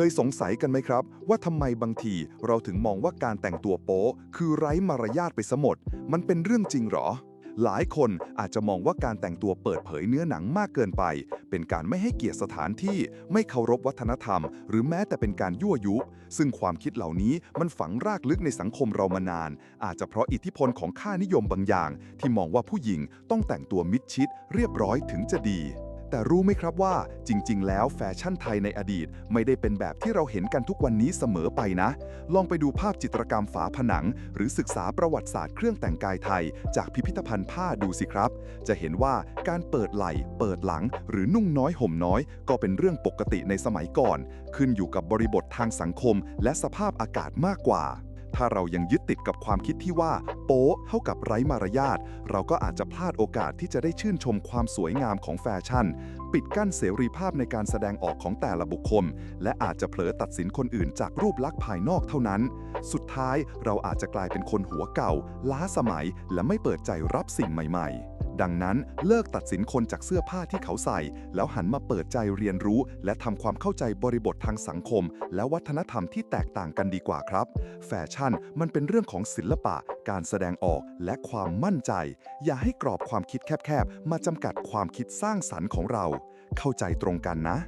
เคยสงสัยกันไหมครับ ว่าทำไมบางทีเราถึงมองว่าการแต่งตัวโป๊คือไร้มารยาทไปซะหมด มันเป็นเรื่องจริงหรอ หลายคนอาจจะมองว่าการแต่งตัวเปิดเผยเนื้อหนังมากเกินไป เป็นการไม่ให้เกียรติสถานที่ ไม่เคารพวัฒนธรรม หรือแม้แต่เป็นการยั่วยุ ซึ่งความคิดเหล่านี้มันฝังรากลึกในสังคมเรามานาน อาจจะเพราะอิทธิพลของค่านิยมบางอย่าง ที่มองว่าผู้หญิงต้องแต่งตัวมิดชิด เรียบร้อยถึงจะดี แต่รู้ไหมครับว่าจริง ๆ แล้วแฟชั่นไทยในอดีต ไม่ได้เป็นแบบที่เราเห็นกันทุกวันนี้เสมอไปนะ ลองไปดูภาพจิตรกรรมฝาผนัง หรือศึกษาประวัติศาสตร์เครื่องแต่งกายไทย จากพิพิธภัณฑ์ผ้าดูสิครับ จะเห็นว่าการเปิดไหล่ เปิดหลัง หรือนุ่งน้อยห่มน้อย ก็เป็นเรื่องปกติในสมัยก่อน ขึ้นอยู่กับบริบททางสังคม และสภาพอากาศมากกว่า ถ้าเรายังยึดติดกับความคิดที่ว่า โป๊เท่ากับไร้มารยาท เราก็อาจจะพลาดโอกาสที่จะได้ชื่นชมความสวยงามของแฟชั่น ปิดกั้นเสรีภาพในการแสดงออกของแต่ละบุคคล และอาจจะเผลอตัดสินคนอื่นจากรูปลักษณ์ภายนอกเท่านั้น สุดท้ายเราอาจจะกลายเป็นคนหัวเก่า ล้าสมัย และไม่เปิดใจรับสิ่งใหม่ ๆ ดังนั้นเลิกตัดสินคนจากเสื้อผ้าที่เขาใส่ แล้วหันมาเปิดใจเรียนรู้ และทำความเข้าใจบริบททางสังคม และวัฒนธรรมที่แตกต่างกันดีกว่าครับ แฟชั่นมันเป็นเรื่องของศิลปะ การแสดงออกและความมั่นใจ อย่าให้กรอบความคิดแคบๆมาจำกัดความคิดสร้างสรรค์ของเรา เข้าใจตรงกันนะ